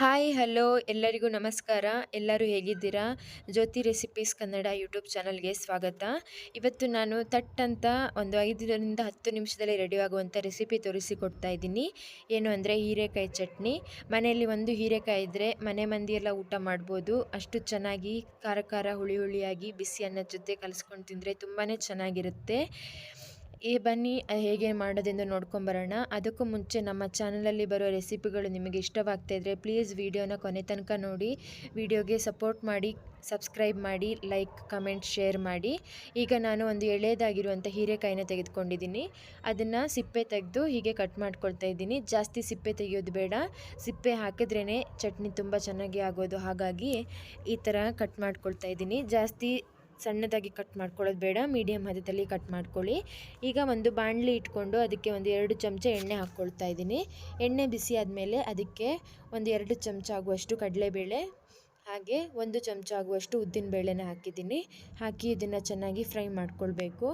Hi, hello, ಎಲ್ಲರಿಗೂ ನಮಸ್ಕಾರ. ಎಲ್ಲರೂ ಹೇಗಿದ್ದೀರಾ? ಜ್ಯೋತಿ ರೆಸಿಪೀಸ್ ಕನ್ನಡ ಯೂಟ್ಯೂಬ್ ಚಾನಲ್ಗೆ ಸ್ವಾಗತ. ಇವತ್ತು ನಾನು ತಟ್ ಅಂತ ಒಂದು ಐದರಿಂದ ಹತ್ತು ನಿಮಿಷದಲ್ಲಿ ರೆಡಿ ಆಗುವಂಥ ರೆಸಿಪಿ ತೋರಿಸಿಕೊಡ್ತಾ ಇದ್ದೀನಿ. ಏನು ಅಂದರೆ ಹೀರೆಕಾಯಿ ಚಟ್ನಿ. ಮನೆಯಲ್ಲಿ ಒಂದು ಹೀರೆಕಾಯಿ ಇದ್ದರೆ ಮನೆ ಮಂದಿಯೆಲ್ಲ ಊಟ ಮಾಡ್ಬೋದು. ಅಷ್ಟು ಚೆನ್ನಾಗಿ ಖಾರ ಖಾರ ಹುಳಿ ಹುಳಿಯಾಗಿ ಬಿಸಿ ಅನ್ನದ ಜೊತೆ ಕಲಿಸ್ಕೊಂಡು ತಿಂದರೆ ತುಂಬಾ ಚೆನ್ನಾಗಿರುತ್ತೆ. ಈ ಬನ್ನಿ ಹೇಗೆ ಮಾಡೋದೆಂದು ನೋಡ್ಕೊಂಬರೋಣ. ಅದಕ್ಕೂ ಮುಂಚೆ ನಮ್ಮ ಚಾನಲಲ್ಲಿ ಬರೋ ರೆಸಿಪಿಗಳು ನಿಮಗೆ ಇಷ್ಟವಾಗ್ತಾ ಇದ್ದರೆ ಪ್ಲೀಸ್ ವಿಡಿಯೋನ ಕೊನೆ ತನಕ ನೋಡಿ. ವಿಡಿಯೋಗೆ ಸಪೋರ್ಟ್ ಮಾಡಿ, ಸಬ್ಸ್ಕ್ರೈಬ್ ಮಾಡಿ, ಲೈಕ್, ಕಮೆಂಟ್, ಶೇರ್ ಮಾಡಿ. ಈಗ ನಾನು ಒಂದು ಎಳೆಯದಾಗಿರುವಂಥ ಹೀರೆಕಾಯಿನ ತೆಗೆದುಕೊಂಡಿದ್ದೀನಿ. ಅದನ್ನು ಸಿಪ್ಪೆ ತೆಗೆದು ಹೀಗೆ ಕಟ್ ಮಾಡ್ಕೊಳ್ತಾ ಇದ್ದೀನಿ. ಜಾಸ್ತಿ ಸಿಪ್ಪೆ ತೆಗೆಯೋದು ಬೇಡ. ಸಿಪ್ಪೆ ಹಾಕಿದ್ರೇ ಚಟ್ನಿ ತುಂಬ ಚೆನ್ನಾಗಿ ಆಗೋದು. ಹಾಗಾಗಿ ಈ ಥರ ಕಟ್ ಮಾಡ್ಕೊಳ್ತಾ ಇದ್ದೀನಿ. ಜಾಸ್ತಿ ಸಣ್ಣದಾಗಿ ಕಟ್ ಮಾಡ್ಕೊಳ್ಳೋದು ಬೇಡ ಮೀಡಿಯಮ್ ಹದದಲ್ಲಿ ಕಟ್ ಮಾಡ್ಕೊಳ್ಳಿ. ಈಗ ಒಂದು ಬಾಣಲಿ ಇಟ್ಕೊಂಡು ಅದಕ್ಕೆ ಒಂದು ಎರಡು ಚಮಚ ಎಣ್ಣೆ ಹಾಕ್ಕೊಳ್ತಾ ಇದ್ದೀನಿ. ಎಣ್ಣೆ ಬಿಸಿ ಆದಮೇಲೆ ಅದಕ್ಕೆ ಒಂದು ಎರಡು ಚಮಚ ಆಗುವಷ್ಟು ಕಡಲೆಬೇಳೆ, ಹಾಗೆ ಒಂದು ಚಮಚ ಆಗುವಷ್ಟು ಉದ್ದಿನ ಬೇಳೆನ ಹಾಕಿದ್ದೀನಿ. ಹಾಕಿ ಇದನ್ನು ಚೆನ್ನಾಗಿ ಫ್ರೈ ಮಾಡ್ಕೊಳ್ಬೇಕು.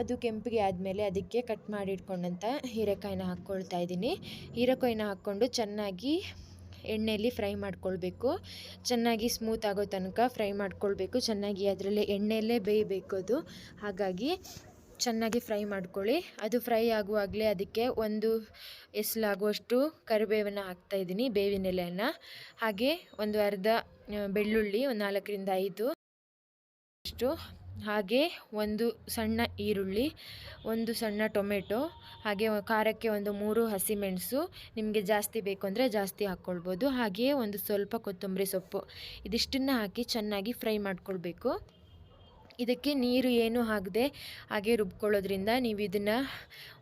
ಅದು ಕೆಂಪಿಗೆ ಆದಮೇಲೆ ಅದಕ್ಕೆ ಕಟ್ ಮಾಡಿ ಇಟ್ಕೊಂಡಂಥ ಹೀರೆಕಾಯಿನ ಹಾಕ್ಕೊಳ್ತಾ ಇದ್ದೀನಿ. ಹೀರೆಕಾಯಿನ ಹಾಕ್ಕೊಂಡು ಚೆನ್ನಾಗಿ ಎಣ್ಣೆಯಲ್ಲಿ ಫ್ರೈ ಮಾಡ್ಕೊಳ್ಬೇಕು. ಚೆನ್ನಾಗಿ ಸ್ಮೂತ್ ಆಗೋ ತನಕ ಫ್ರೈ ಮಾಡ್ಕೊಳ್ಬೇಕು. ಚೆನ್ನಾಗಿ ಅದರಲ್ಲೇ ಎಣ್ಣೆಯಲ್ಲೇ ಬೇಯಬೇಕು ಅದು. ಹಾಗಾಗಿ ಚೆನ್ನಾಗಿ ಫ್ರೈ ಮಾಡ್ಕೊಳ್ಳಿ. ಅದು ಫ್ರೈ ಆಗುವಾಗಲೇ ಅದಕ್ಕೆ ಒಂದು ಎಸಲಾಗುವಷ್ಟು ಕರಿಬೇವನ್ನು ಬೇವಿನ ಎಲೆಯನ್ನು ಹಾಗೆ ಒಂದು ಅರ್ಧ ಬೆಳ್ಳುಳ್ಳಿ, ಒಂದು ನಾಲ್ಕರಿಂದ ಐದು. ಅಷ್ಟು ಹಾಗೆ ಒಂದು ಸಣ್ಣ ಈರುಳ್ಳಿ, ಒಂದು ಸಣ್ಣ ಟೊಮೆಟೊ, ಹಾಗೆ ಖಾರಕ್ಕೆ ಒಂದು ಮೂರು ಹಸಿಮೆಣಸು ನಿಮಗೆ ಜಾಸ್ತಿ ಬೇಕು ಅಂದರೆ ಜಾಸ್ತಿ ಹಾಕ್ಕೊಳ್ಬೋದು. ಹಾಗೆಯೇ ಒಂದು ಸ್ವಲ್ಪ ಕೊತ್ತಂಬರಿ ಸೊಪ್ಪು, ಇದಿಷ್ಟನ್ನು ಹಾಕಿ ಚೆನ್ನಾಗಿ ಫ್ರೈ ಮಾಡ್ಕೊಳ್ಬೇಕು. ಇದಕ್ಕೆ ನೀರು ಏನು ಹಾಕದೆ ಹಾಗೆ ರುಬ್ಕೊಳ್ಳೋದ್ರಿಂದ ನೀವು ಇದನ್ನು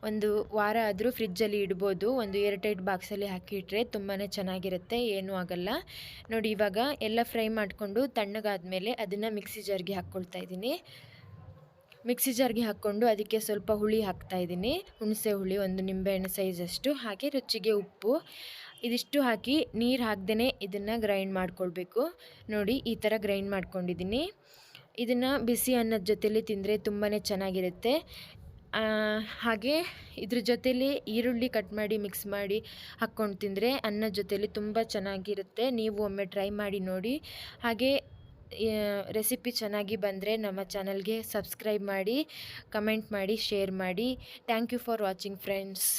ಒಂದು ವಾರ ಆದರೂ ಫ್ರಿಜ್ಜಲ್ಲಿ ಇಡ್ಬೋದು. ಒಂದು ಏರ್ಟೈಟ್ ಬಾಕ್ಸಲ್ಲಿ ಹಾಕಿಟ್ರೆ ತುಂಬಾ ಚೆನ್ನಾಗಿರುತ್ತೆ. ಏನೂ ಆಗಲ್ಲ. ನೋಡಿ, ಇವಾಗ ಎಲ್ಲ ಫ್ರೈ ಮಾಡಿಕೊಂಡು ತಣ್ಣಗಾದಮೇಲೆ ಅದನ್ನು ಮಿಕ್ಸಿ ಜಾರ್ಗೆ ಹಾಕ್ಕೊಳ್ತಾ ಇದ್ದೀನಿ. ಮಿಕ್ಸಿ ಜಾರ್ಗೆ ಹಾಕ್ಕೊಂಡು ಅದಕ್ಕೆ ಸ್ವಲ್ಪ ಹುಳಿ ಹಾಕ್ತಾ ಇದ್ದೀನಿ. ಹುಣಸೆ ಹುಳಿ, ಒಂದು ನಿಂಬೆಹಣ್ಣು ಸೈಜಷ್ಟು ಹಾಗೆ ರುಚಿಗೆ ಉಪ್ಪು. ಇದಿಷ್ಟು ಹಾಕಿ ನೀರು ಹಾಕ್ದೇ ಇದನ್ನು ಗ್ರೈಂಡ್ ಮಾಡ್ಕೊಳ್ಬೇಕು. ನೋಡಿ, ಈ ಥರ ಗ್ರೈಂಡ್ ಮಾಡ್ಕೊಂಡಿದ್ದೀನಿ. ಇದನ್ನು ಬಿಸಿ ಅನ್ನದ ಜೊತೆಯಲ್ಲಿ ತಿಂದರೆ ತುಂಬಾ ಚೆನ್ನಾಗಿರುತ್ತೆ. ಹಾಗೆ ಇದ್ರ ಜೊತೇಲಿ ಈರುಳ್ಳಿ ಕಟ್ ಮಾಡಿ ಮಿಕ್ಸ್ ಮಾಡಿ ಹಾಕ್ಕೊಂಡು ತಿಂದರೆ ಅನ್ನದ ಜೊತೇಲಿ ತುಂಬ ಚೆನ್ನಾಗಿರುತ್ತೆ. ನೀವು ಒಮ್ಮೆ ಟ್ರೈ ಮಾಡಿ ನೋಡಿ. ಹಾಗೆ ರೆಸಿಪಿ ಚೆನ್ನಾಗಿ ಬಂದರೆ ನಮ್ಮ ಚಾನಲ್ಗೆ ಸಬ್ಸ್ಕ್ರೈಬ್ ಮಾಡಿ, ಕಮೆಂಟ್ ಮಾಡಿ, ಶೇರ್ ಮಾಡಿ. Thank you for watching friends.